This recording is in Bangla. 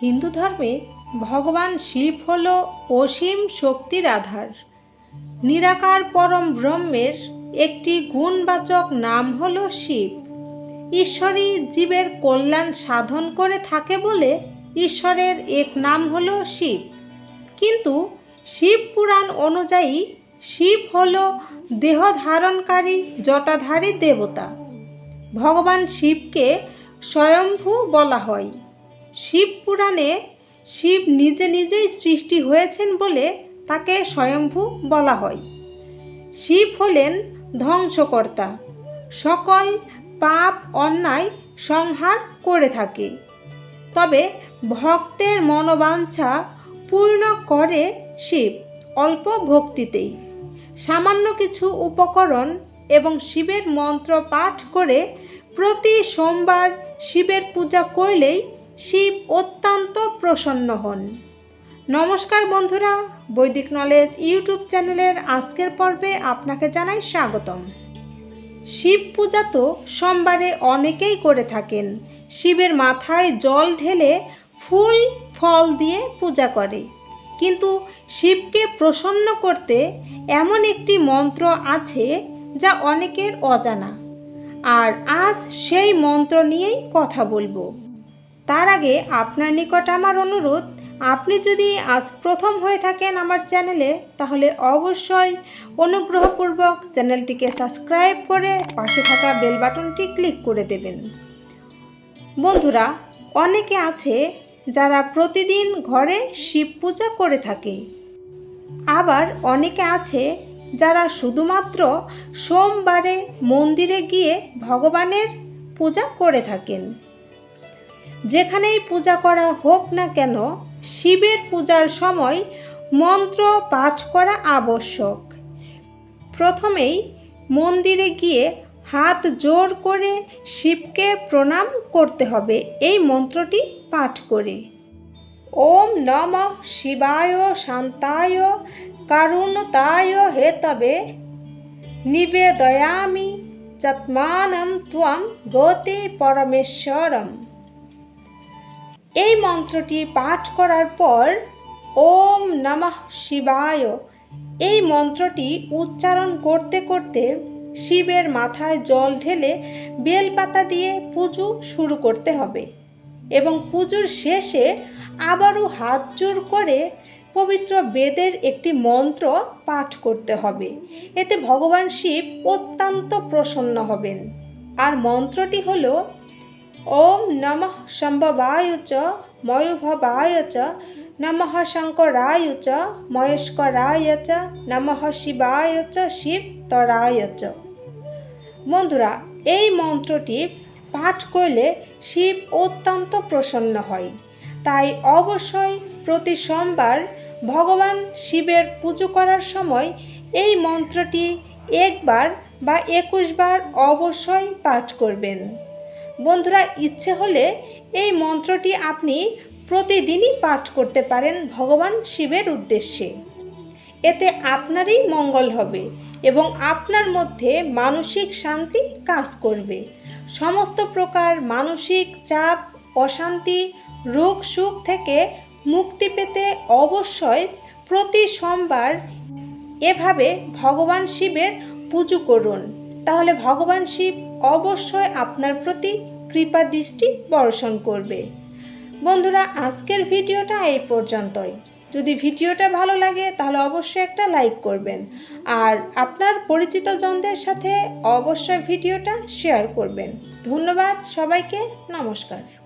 হিন্দু ধর্মে ভগবান শিব হল অসীম শক্তির আধার। নিরাকার পরম ব্রহ্মের একটি গুণবাচক নাম হল শিব। ঈশ্বরী জীবের কল্যাণ সাধন করে থাকে বলে ঈশ্বরের এক নাম হল শিব। কিন্তু শিব পুরাণ অনুযায়ী শিব হল দেহ ধারণকারী জটাধারী দেবতা। ভগবান শিবকে স্বয়ম্ভু বলা হয়। শিব পুরাণে শিব নিজে নিজেই সৃষ্টি হয়েছেন বলে তাকে স্বয়ম্ভু বলা হয়। শিব হলেন ধ্বংসকর্তা। সকল পাপ অন্যায় সংহার করে থাকে। তবে ভক্তের মনোবাঞ্ছা পূর্ণ করে শিব অল্প ভক্তিতেই। সামান্য কিছু উপকরণ এবং শিবের মন্ত্র পাঠ করে প্রতি সোমবার শিবের পূজা করলেই শিব অত্যন্ত প্রসন্ন হন। নমস্কার বন্ধুরা, বৈদিক নলেজ ইউটিউব চ্যানেলের আজকের পর্বে আপনাকে জানাই স্বাগতম। শিব পূজা তো সোমবারে অনেকেই করে থাকেন। শিবের মাথায় জল ঢেলে ফুল, ফল দিয়ে পূজা করে। কিন্তু শিবকে প্রসন্ন করতে এমন একটি মন্ত্র আছে যা অনেকের অজানা। আর আজ সেই মন্ত্র নিয়েই কথা বলব। তার আগে আপনার নিকট আমার অনুরোধ, আপনি যদি আজ প্রথম হয়ে থাকেন আমার চ্যানেলে, তাহলে অবশ্যই অনুগ্রহপূর্বক চ্যানেলটিকে সাবস্ক্রাইব করে পাশে থাকা বেল বাটনটি ক্লিক করে দেবেন। বন্ধুরা, অনেকে আছে যারা প্রতিদিন ঘরে শিব পূজা করে থাকে। আবার অনেকে আছে যারা শুধুমাত্র সোমবারে মন্দিরে গিয়ে ভগবানের পূজা করে থাকেন। যেখানেই পূজা করা হোক না কেন, শিবের পূজার সময় মন্ত্র পাঠ করা আবশ্যক। প্রথমেই মন্দিরে গিয়ে হাত জোর করে শিবকে প্রণাম করতে হবে। এই মন্ত্রটি পাঠ করে। ওম নম শিবায় শান্তায় কারুণতায় হেতবে নিবেদয়ামি চত্মানম ত্বম গতি পরমেশ্বরম। এই মন্ত্রটি পাঠ করার পর ওম নমঃ শিবায়। এই মন্ত্রটি উচ্চারণ করতে করতে শিবের মাথায় জল ঢেলে বেলপাতা দিয়ে পুজো শুরু করতে হবে এবং পুজোর শেষে আবারও হাত জোর করে পবিত্র বেদের একটি মন্ত্র পাঠ করতে হবে। এতে ভগবান শিব অত্যন্ত প্রসন্ন হবেন। আর মন্ত্রটি হল ওম নমঃ সম্ভবায় চ, ময়ুভবায় চ, নমঃ শঙ্করায় চ মহেশ্বরায় চ, নমঃ শিবায় চ শিব তরায় চ। বন্ধুরা, এই মন্ত্রটি পাঠ করলে শিব অত্যন্ত প্রসন্ন হয়। তাই অবশ্যই প্রতি সোমবার ভগবান শিবের পুজো করার সময় এই মন্ত্রটি একবার বা একুশবার অবশ্যই পাঠ করবেন। বন্ধুরা, ইচ্ছে হলে এই মন্ত্রটি আপনি প্রতিদিনই পাঠ করতে পারেন ভগবান শিবের উদ্দেশ্যে। এতে আপনারই মঙ্গল হবে এবং আপনার মধ্যে মানসিক শান্তি কাজ করবে। সমস্ত প্রকার মানসিক চাপ, অশান্তি, রোগ, সুখ থেকে মুক্তি পেতে অবশ্যই প্রতি সোমবার এভাবে ভগবান শিবের পুজো করুন। তাহলে ভগবান শিব অবশ্যই আপনার প্রতি কৃপা দৃষ্টি বর্ষণ করবে। বন্ধুরা, আজকের ভিডিওটা এই পর্যন্তই। যদি ভিডিওটা ভালো লাগে, তাহলে অবশ্যই একটা লাইক করবেন। আর আপনার পরিচিত জনদের সাথে অবশ্যই ভিডিওটা শেয়ার করবেন। ধন্যবাদ সবাইকে, নমস্কার।